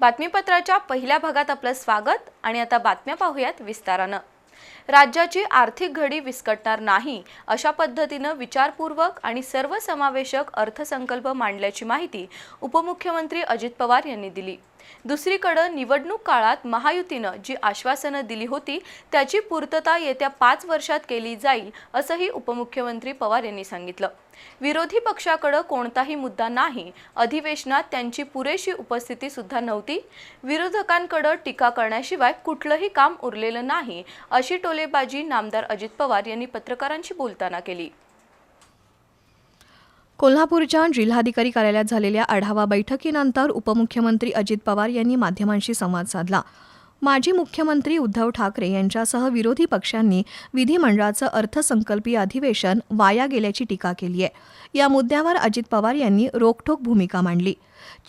बातमीपत्राच्या पहिल्या भागात आपलं स्वागत आणि आता बातम्या पाहूयात विस्तारानं. राज्याची आर्थिक घडी विस्कटणार नाही अशा पद्धतीनं विचारपूर्वक आणि सर्वसमावेशक अर्थसंकल्प मांडल्याची माहिती उपमुख्यमंत्री अजित पवार यांनी दिली. दुसरीकडं निवडणूक काळात महायुतीनं जी आश्वासनं दिली होती त्याची पूर्तता येत्या पाच वर्षात केली जाईल असंही उपमुख्यमंत्री पवार यांनी सांगितलं. विरोधी पक्षाकडं कोणताही मुद्दा नाही. अधिवेशनात त्यांची पुरेशी उपस्थिती सुद्धा नव्हती. विरोधकांकडं टीका करण्याशिवाय कुठलंही काम उरलेलं नाही अशी टोलेबाजी नामदार अजित पवार यांनी पत्रकारांशी बोलताना केली. कोल्हापूरच्या जिल्हाधिकारी कार्यालयात झालेल्या आढावा बैठकीनंतर उपमुख्यमंत्री अजित पवार यांनी माध्यमांशी संवाद साधला. माजी मुख्यमंत्री उद्धव ठाकरे यांच्यासह विरोधी पक्षांनी विधिमंडळाचं अर्थसंकल्पीय अधिवेशन वाया गेल्याची टीका केली आहे. या मुद्द्यावर अजित पवार यांनी रोखठोक भूमिका मांडली.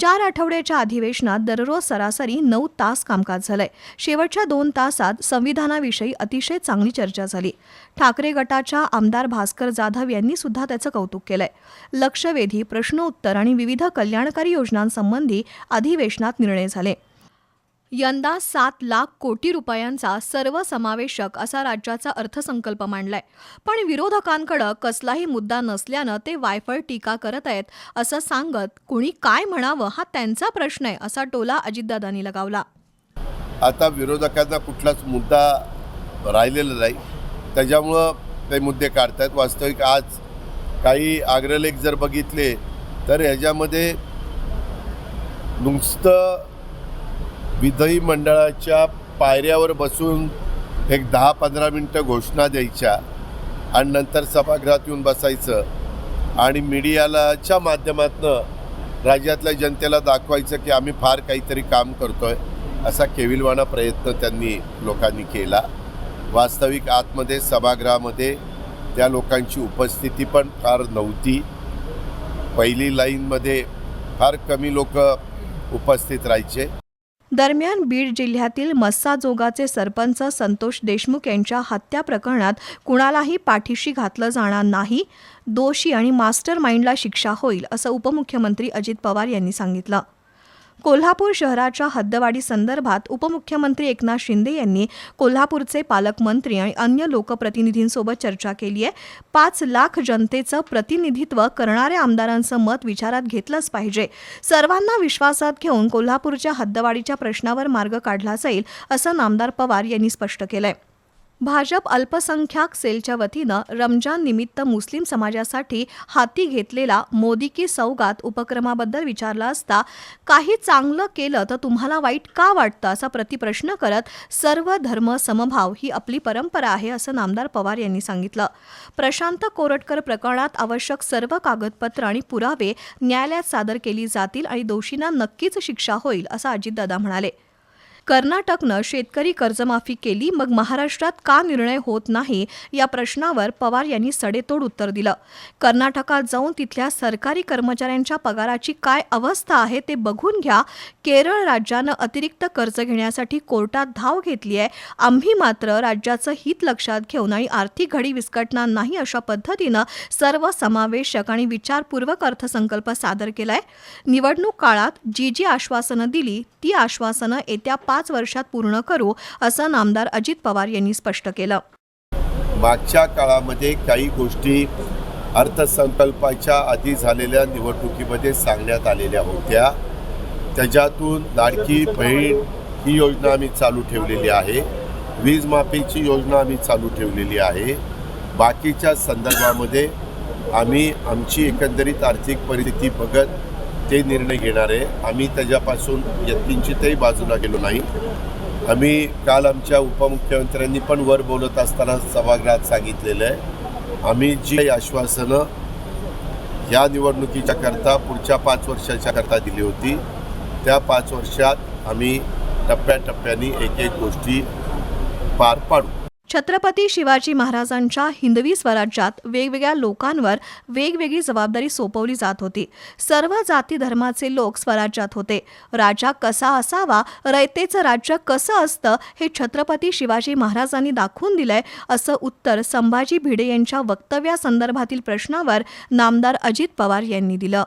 चार आठवड्याच्या अधिवेशनात दररोज सरासरी नऊ तास कामकाज झालंय. शेवटच्या दोन तासात संविधानाविषयी अतिशय चांगली चर्चा झाली. ठाकरे गटाच्या आमदार भास्कर जाधव यांनी सुद्धा त्याचं कौतुक केलंय. लक्षवेधी प्रश्नोत्तर आणि विविध कल्याणकारी योजनांसंबंधी अधिवेशनात निर्णय झाले. यंदा सात लाख कोटी रुपयांचा सर्वसमावेशक असा राज्याचा अर्थसंकल्प मांडलाय. पण विरोधकांकडं कसलाही मुद्दा नसल्यानं ते वायफळ टीका करत आहेत असं सांगत कुणी काय म्हणावं हा त्यांचा प्रश्न आहे असा टोला अजितदादांनी लगावला. आता विरोधकांचा कुठलाच मुद्दा राहिलेला नाही. त्याच्यामुळं ते मुद्दे काढतात वास्तविक आज काही अग्रलेख जर बघितले तर ह्याच्यामध्ये नुसतं विधिमंडळाच्या पायऱ्यावर बसून एक दहा पंधरा मिनटं घोषणा द्यायच्या आणि नंतर सभागृहात येऊन बसायचं आणि मीडियालाच्या माध्यमातनं राज्यातल्या जनतेला दाखवायचं की आम्ही फार काहीतरी काम करतो आहे असा केविलवाणा प्रयत्न त्यांनी लोकांनी केला. वास्तविक आतमध्ये सभागृहामध्ये त्या लोकांची उपस्थिती पण फार नव्हती. पहिली लाईनमध्ये फार कमी लोक उपस्थित राहायचे. दरम्यान बीड जिल्ह्यातील मस्साजोगाचे सरपंच संतोष देशमुख यांच्या हत्या प्रकरणात कुणालाही पाठीशी घातलं जाणार नाही दोषी आणि मास्टर माइंडला शिक्षा होईल असं उपमुख्यमंत्री अजित पवार यांनी सांगितलं. कोल्हापूर शहराच्या हद्दवाढी संदर्भात उपमुख्यमंत्री एकनाथ शिंदे यांनी कोल्हापूरचे पालकमंत्री आणि अन्य लोकप्रतिनिधींसोबत चर्चा केली आहे. पाच लाख जनतेचं प्रतिनिधित्व करणाऱ्या आमदारांचं मत विचारात घेतलंच पाहिजे. सर्वांना विश्वासात घेऊन कोल्हापूरच्या हद्दवाढीच्या प्रश्नावर मार्ग काढला जाईल असं नामदार पवार यांनी स्पष्ट केलं आहे भाजप अल्पसंख्याक सेलच्या वतीनं रमजान निमित्त मुस्लिम समाजासाठी हाती घेतलेला मोदी की सौगात उपक्रमाबद्दल विचारला असता काही चांगलं केलं तर तुम्हाला वाईट का वाटतं असा प्रतिप्रश्न करत सर्व धर्म समभाव ही आपली परंपरा आहे असं नामदार पवार यांनी सांगितलं. प्रशांत कोरटकर प्रकरणात आवश्यक सर्व कागदपत्र आणि पुरावे न्यायालयात सादर केली जातील आणि दोषींना नक्कीच शिक्षा होईल असं अजितदादा म्हणाले. कर्नाटकनं शेतकरी कर्जमाफी केली मग महाराष्ट्रात का निर्णय होत नाही? या प्रश्नावर पवार यांनी सडेतोड उत्तर दिलं. कर्नाटकात जाऊन तिथल्या सरकारी कर्मचाऱ्यांच्या पगाराची काय अवस्था आहे ते बघून घ्या. केरळ राज्यानं अतिरिक्त कर्ज घेण्यासाठी कोर्टात धाव घेतली आहे. आम्ही मात्र राज्याचं हित लक्षात घेऊन आणि आर्थिक घडी विस्कटणार नाही अशा पद्धतीनं सर्व समावेशक आणि विचारपूर्वक अर्थसंकल्प सादर केलाय. निवडणूक काळात जी जी आश्वासनं दिली ती आश्वासनं येत्या पाच वर्षात पूर्ण करू असं नामदार अजित पवार यांनी स्पष्ट केलं. मागच्या काळामध्ये काही गोष्टी अर्थसंकल्पाच्या आधी झालेल्या निवडणुकीमध्ये सांगण्यात आलेल्या होत्या. त्याच्यातून लाडकी बहीण ही योजना आम्ही चालू ठेवलेली आहे. वीज माफीची योजना आम्ही चालू ठेवलेली आहे. बाकीच्या संदर्भामध्ये आम्ही आमची एकंदरीत आर्थिक परिस्थिती बघत ते निर्णय घेणार आहे. आम्ही त्याच्यापासून यत्किंचितही बाजूला गेलो नाही. आम्ही काल आमच्या उपमुख्यमंत्र्यांनी पण वर बोलत असताना सभागृहात सांगितलेलं आहे. आम्ही जी काही आश्वासनं या निवडणुकीच्या करता पुढच्या पाच वर्षाच्या करता दिली होती त्या पाच वर्षात आम्ही टप्प्याटप्प्याने एक एक गोष्टी पार पाडू. छत्रपती शिवाजी महाराजांच्या हिंदवी स्वराज्यात वेगवेगळ्या लोकांवर वेगवेगळी जबाबदारी सोपवली जात होती. सर्व जाती धर्माचे लोक स्वराज्यात होते. राजा कसा असावा रयतेचं राज्य कसं असतं हे छत्रपती शिवाजी महाराजांनी दाखवून दिलंय असं उत्तर संभाजी भिडे यांच्या वक्तव्यासंदर्भातील प्रश्नावर नामदार अजित पवार यांनी दिलं.